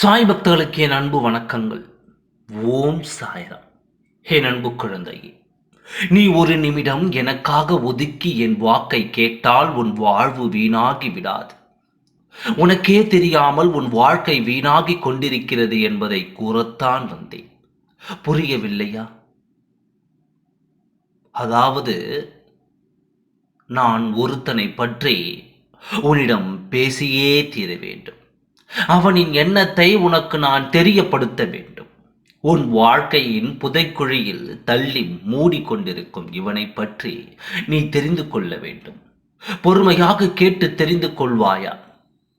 சாய் பக்தர்களுக்கு என் அன்பு வணக்கங்கள். ஓம் சாய்ராம். என் அன்பு குழந்தையே நீ ஒரு நிமிடம் எனக்காக ஒதுக்கி என் வாக்கை கேட்டால் உன் வாழ்வு வீணாகி விடாது. உனக்கே தெரியாமல் உன் வாழ்க்கை வீணாகி கொண்டிருக்கிறது என்பதை கூறத்தான் வந்தேன். புரியவில்லையா? அதாவது நான் ஒருத்தனை பற்றி உன்னிடம் பேசியே தீர வேண்டும். அவனின் எண்ணத்தை உனக்கு நான் தெரியப்படுத்த வேண்டும். உன் வாழ்க்கையின் புதைக்குழியில் தள்ளி மூடிக்கொண்டிருக்கும் இவனை பற்றி நீ தெரிந்து கொள்ள வேண்டும். பொறுமையாக கேட்டு தெரிந்து கொள்வாயா?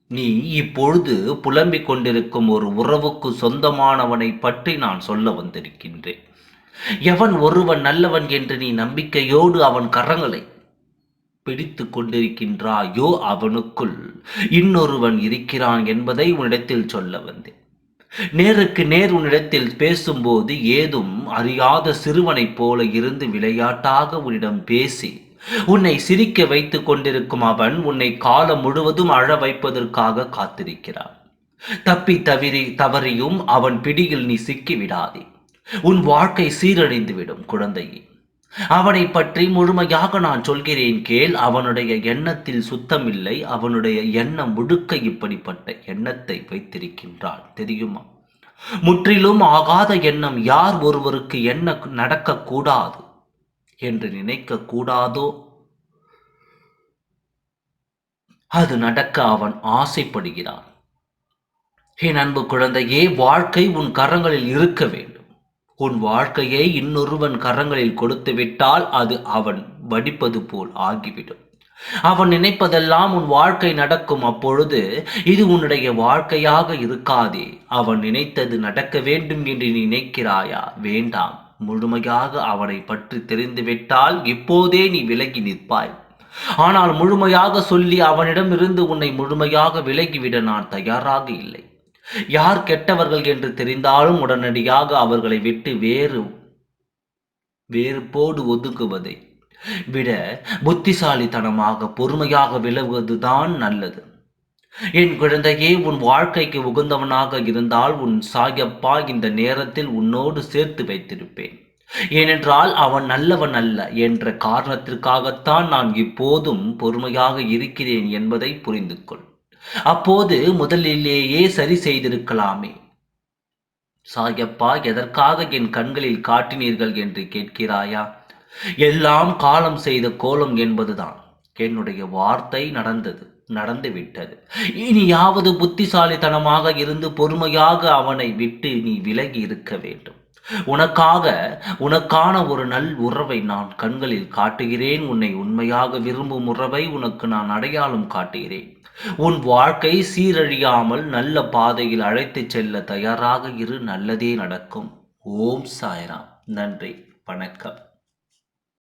நீ இப்பொழுது புலம்பிக் கொண்டிருக்கும் ஒரு உறவுக்கு சொந்தமானவனை பற்றி நான் சொல்ல வந்திருக்கின்றேன். எவன் ஒருவன் நல்லவன் என்று நீ நம்பிக்கையோடு அவன் கரங்களை பிடித்து கொண்டிருக்கின்றாயோ அவனுக்குள். இன்னொருவன் இருக்கிறான் என்பதை உன்னிடத்தில் சொல்ல வந்தேன். நேருக்கு நேர் உன்னிடத்தில் பேசும்போது ஏதும் அறியாத சிறுவனைப் போல இருந்து விளையாட்டாக உன்னிடம் பேசி உன்னை சிரிக்க வைத்துக் கொண்டிருக்கும் அவன் உன்னை காலம் முழுவதும் அழ வைப்பதற்காக காத்திருக்கிறான். தப்பி தவிரி தவறியும் அவன் பிடியில் நீ சிக்கி விடாதே உன் வாழ்க்கை சீரழிந்துவிடும் குழந்தையே. அவனை பற்றி முழுமையாக நான் சொல்கிறேன் கேள் அவனுடைய எண்ணத்தில் சுத்தமில்லை அவனுடைய எண்ணம் முழுக்க இப்படிப்பட்ட எண்ணத்தை வைத்திருக்கின்றான் தெரியுமா? முற்றிலும் ஆகாத எண்ணம் யார் ஒருவருக்கு என்ன நடக்கக்கூடாது என்று நினைக்க கூடாதோ? அது நடக்க அவன் ஆசைப்படுகிறான். என் அன்பு குழந்தையே வாழ்க்கை உன் கரங்களில் இருக்க வேண்டும். உன் வாழ்க்கையை இன்னொருவன் கரங்களில் கொடுத்து விட்டால் அது அவன் வடிப்பது போல் ஆகிவிடும். அவன் நினைப்பதெல்லாம் உன் வாழ்க்கை நடக்கும் அப்பொழுது இது உன்னுடைய வாழ்க்கையாக இருக்காதே. அவன் நினைத்தது நடக்க வேண்டும் என்று நீ நினைக்கிறாயா? வேண்டாம். முழுமையாக அவனை பற்றி தெரிந்துவிட்டால் இப்போதே நீ விலகி நிற்பாய். ஆனால் முழுமையாக சொல்லி அவனிடமிருந்து உன்னை முழுமையாக விலகிவிட நான் தயாராக இல்லை. யார் கெட்டவர்கள் என்று தெரிந்தாலும் உடனடியாக அவர்களை விட்டு வேறு வேறு போடு ஒதுக்குவதை விட புத்திசாலித்தனமாக பொறுமையாக விலகுவதுதான் நல்லது. என் குழந்தையே உன் வாழ்க்கைக்கு உகந்தவனாக இருந்தால் உன் சாயப்பா இந்த நேரத்தில் உன்னோடு சேர்த்து வைத்திருப்பேன். ஏனென்றால் அவன் நல்லவன் அல்ல என்ற காரணத்திற்காகத்தான் நான் இப்போதும் பொறுமையாக இருக்கிறேன் என்பதை புரிந்து கொள் அப்போது முதலிலேயே சரி செய்திருக்கலாமே. சாயப்பா எதற்காக என் கண்களில் காட்டினீர்கள் என்று கேட்கிறாயா? எல்லாம் காலம் செய்த கோலம் என்பதுதான். என்னுடைய வார்த்தை நடந்தது நடந்து விட்டது இனியாவது புத்திசாலித்தனமாக இருந்து பொறுமையாக அவனை விட்டு நீ விலகி இருக்க வேண்டும். உனக்காக உனக்கான ஒரு நல் உறவை நான் கண்களில் காட்டுகிறேன். உன்னை உண்மையாக விரும்பும் உறவை உனக்கு நான் அடையாளம் காட்டுகிறேன். உன் வாழ்க்கை சீரழியாமல் நல்ல பாதையில் அழைத்துச் செல்ல தயாராக இரு. நல்லதே நடக்கும். ஓம் சாய்ராம். நன்றி. வணக்கம்.